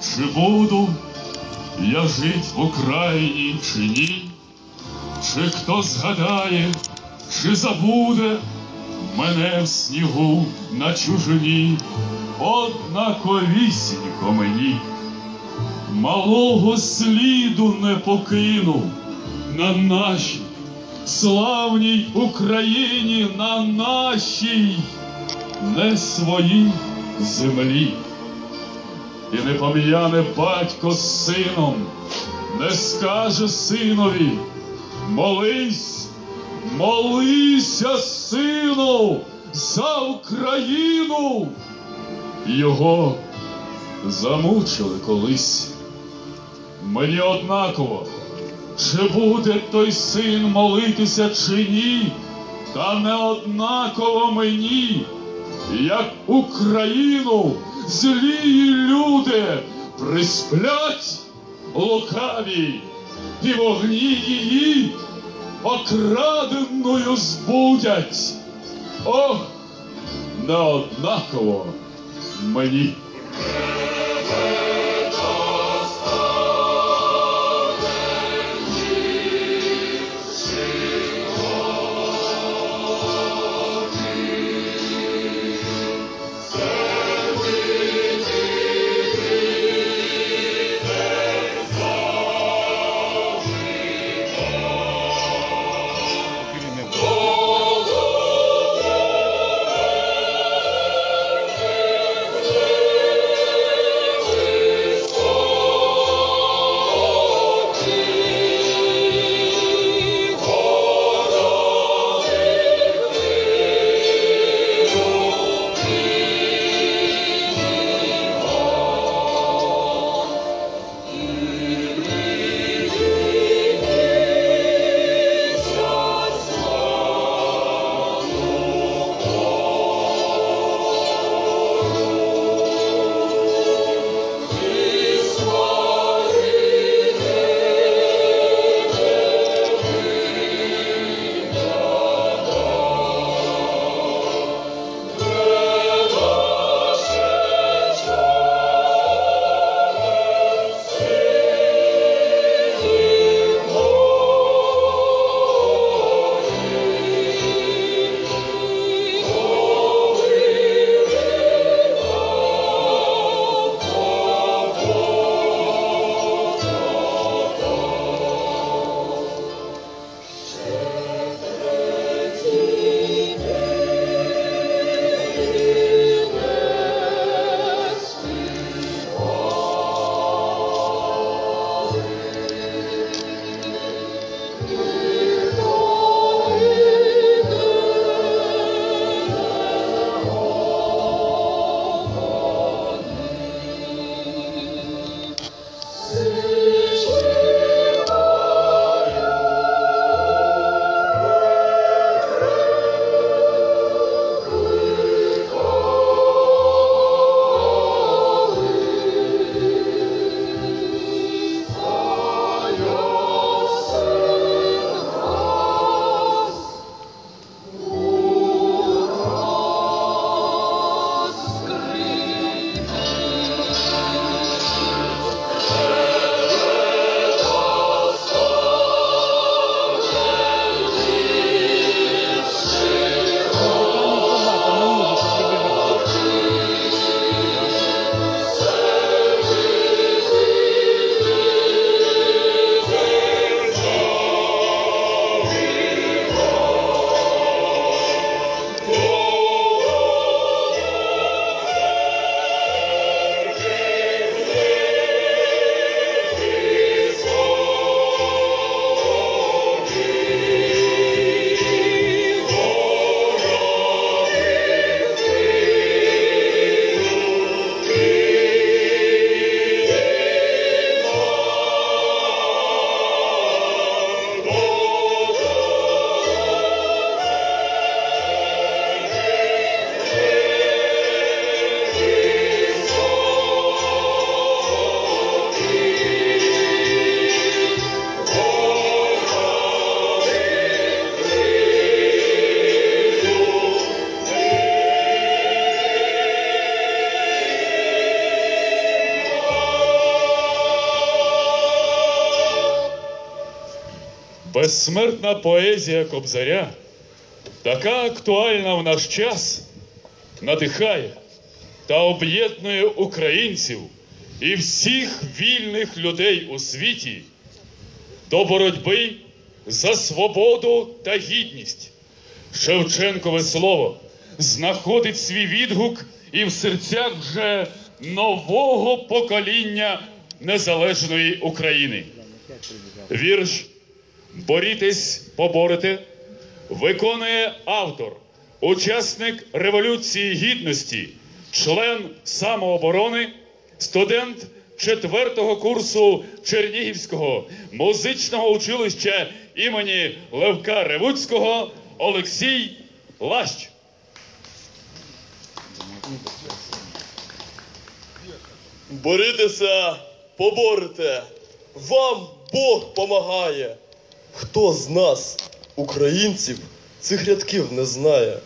чи буду я жить в Україні чи ні? Чи хто згадає, чи забуде мене в снігу на чужині, однаковісінько мені, малого сліду не покину на нашій славній Україні, на нашій не своїй землі. І не пом'яне батько з сином, не скаже синові, молись, молися, сину, за Україну. Його замучили колись. Мені однаково, чи буде той син молитися чи ні, та не однаково мені, як Україну злії люди присплять лукаві, і вогні її окраденою збудять. Ох, не однаково мені. Безсмертна поезія Кобзаря, така актуальна в наш час, надихає та об'єднує українців і всіх вільних людей у світі до боротьби за свободу та гідність. Шевченкове слово знаходить свій відгук і в серцях вже нового покоління незалежної України. Вірш Борітесь, поборете виконує автор, учасник Революції Гідності, член самооборони, студент четвертого курсу Чернігівського музичного училища імені Левка Ревуцького Олексій Лащ. Борітеся, поборете, вам Бог помагає. Хто з нас, українців, цих рядків не знає?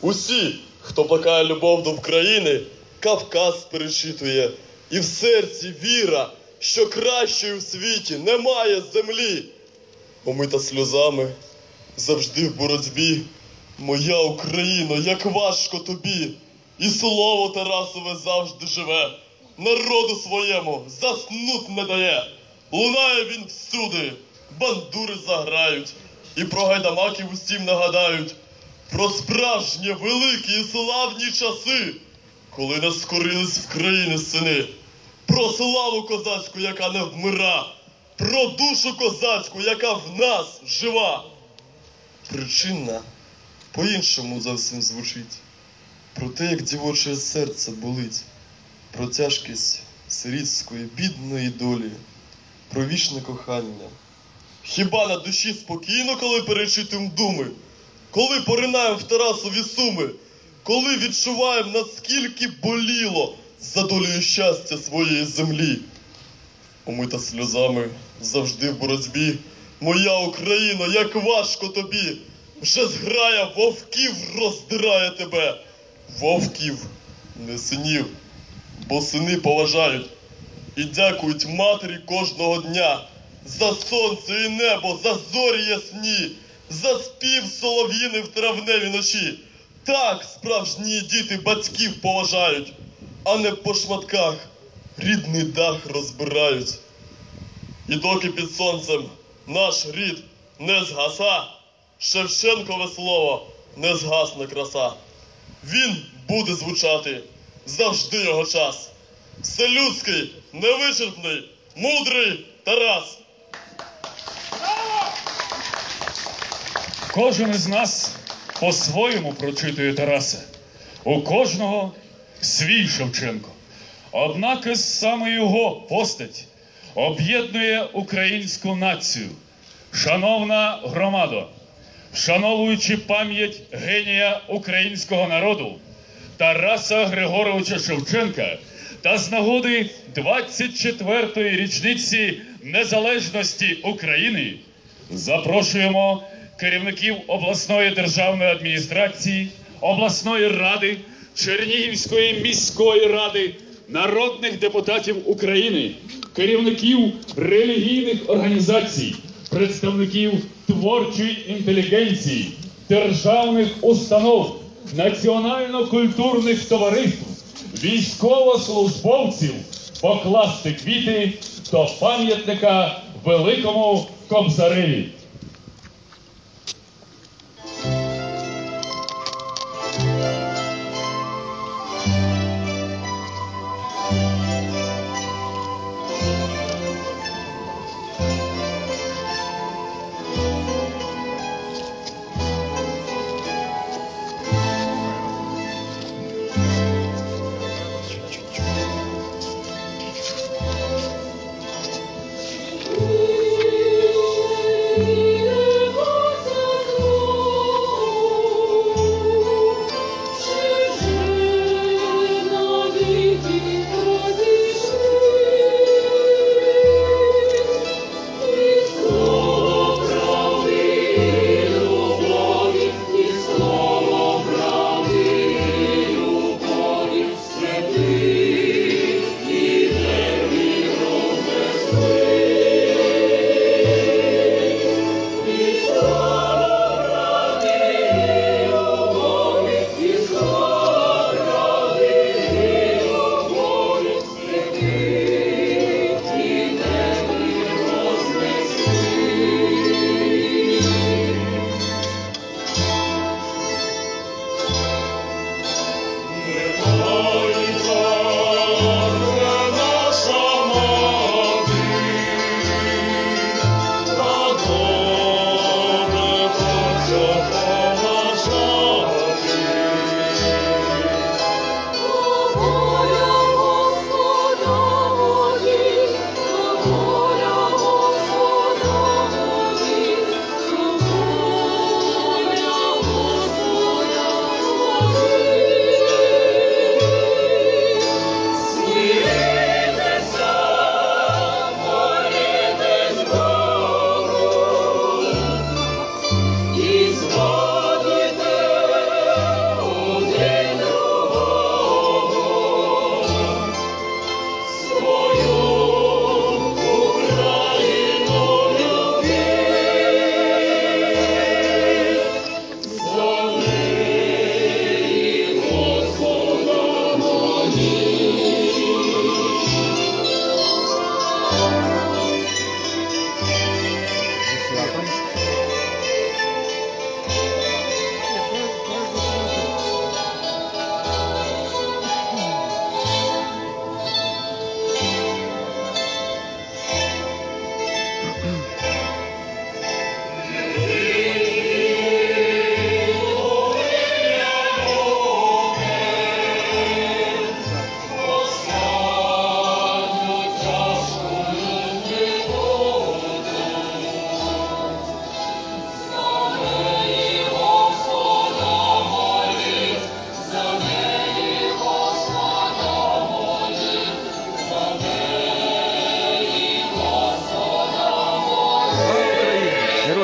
Усі, хто плекає любов до України, Кавказ перечитує, і в серці віра, що кращої в світі немає землі. Омита сльозами, завжди в боротьбі. Моя Україно, як важко тобі, і слово Тарасове завжди живе, народу своєму заснуть не дає. Лунає він всюди, бандури заграють, і про гайдамаків усім нагадають, про справжні великі і славні часи, коли не скорились в країни сини, про славу козацьку, яка не вмира, про душу козацьку, яка в нас жива. Причина по-іншому зовсім звучить. Про те, як дівоче серце болить, про тяжкість сирітської бідної долі, про вічне кохання. Хіба на душі спокійно, коли перечитуємо думи, коли поринаємо в Тарасові суми, коли відчуваємо, наскільки боліло за долею щастя своєї землі. Омита сльозами завжди в боротьбі. Моя Україно, як важко тобі! Вже зграя вовків роздирає тебе. Вовків, не синів, бо сини поважають і дякують матері кожного дня за сонце і небо, за зорі ясні, за спів солов'їни в травневі ночі. Так справжні діти батьків поважають, а не по шматках рідний дах розбирають. І доки під сонцем наш рід не згаса, Шевченкове слово не згасне краса. Він буде звучати завжди його час. Вселюдський, невичерпний, мудрий Тарас. Кожен із нас по-своєму прочитує Тараса. У кожного свій Шевченко. Однак саме його постать об'єднує українську націю. Шановна громадо, вшановуючи пам'ять генія українського народу Тараса Григоровича Шевченка та з нагоди 24-ї річниці незалежності України запрошуємо керівників обласної державної адміністрації, обласної ради, Чернігівської міської ради, народних депутатів України, керівників релігійних організацій, представників творчої інтелігенції, державних установ, національно-культурних товариств, військовослужбовців покласти квіти до пам'ятника великому Кобзареві.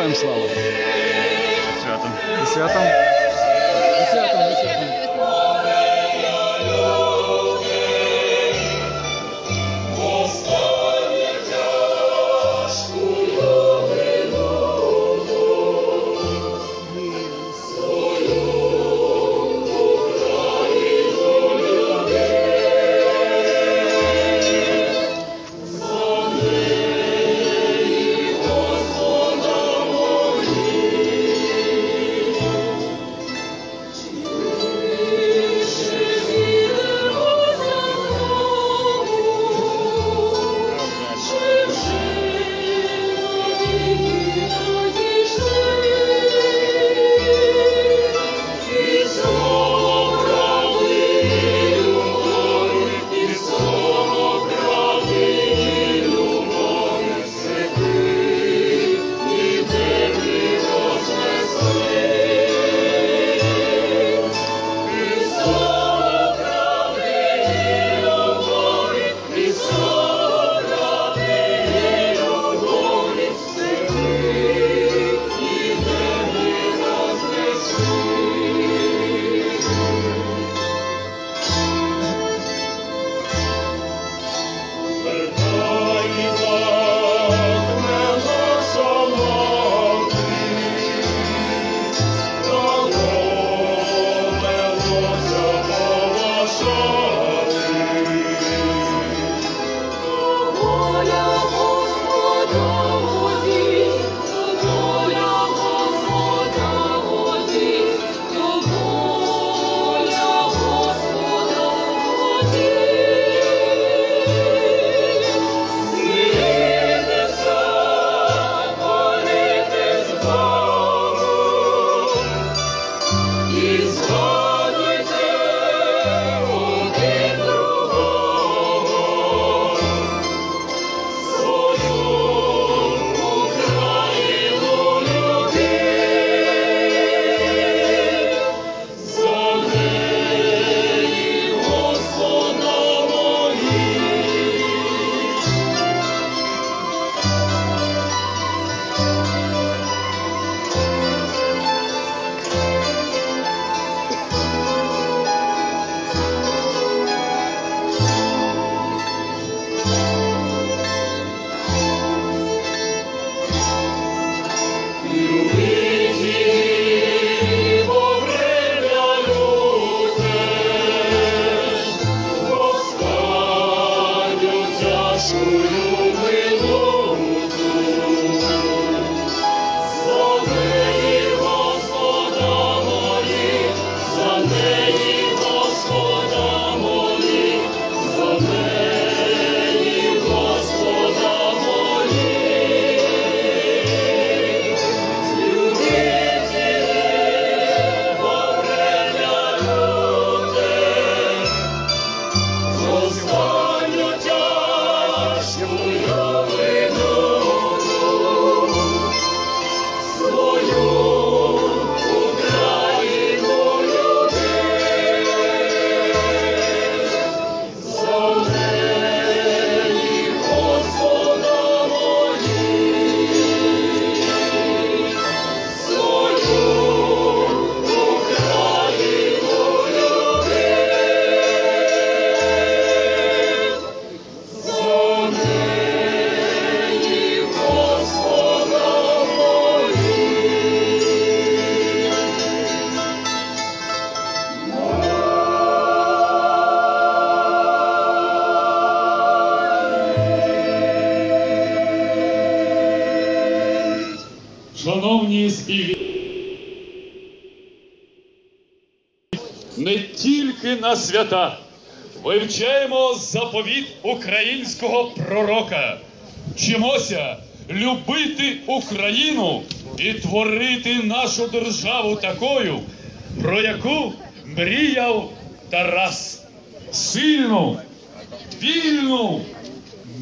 Героям слава! Святом! Святом! Святом! вниз і не тільки на свята. Вивчаємо заповіт українського пророка. Вчимося любити Україну і творити нашу державу такою, про яку мріяв Тарас. Сильну, вільну,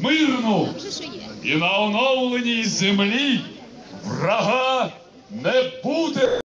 мирну і на оновленій землі врага не буде.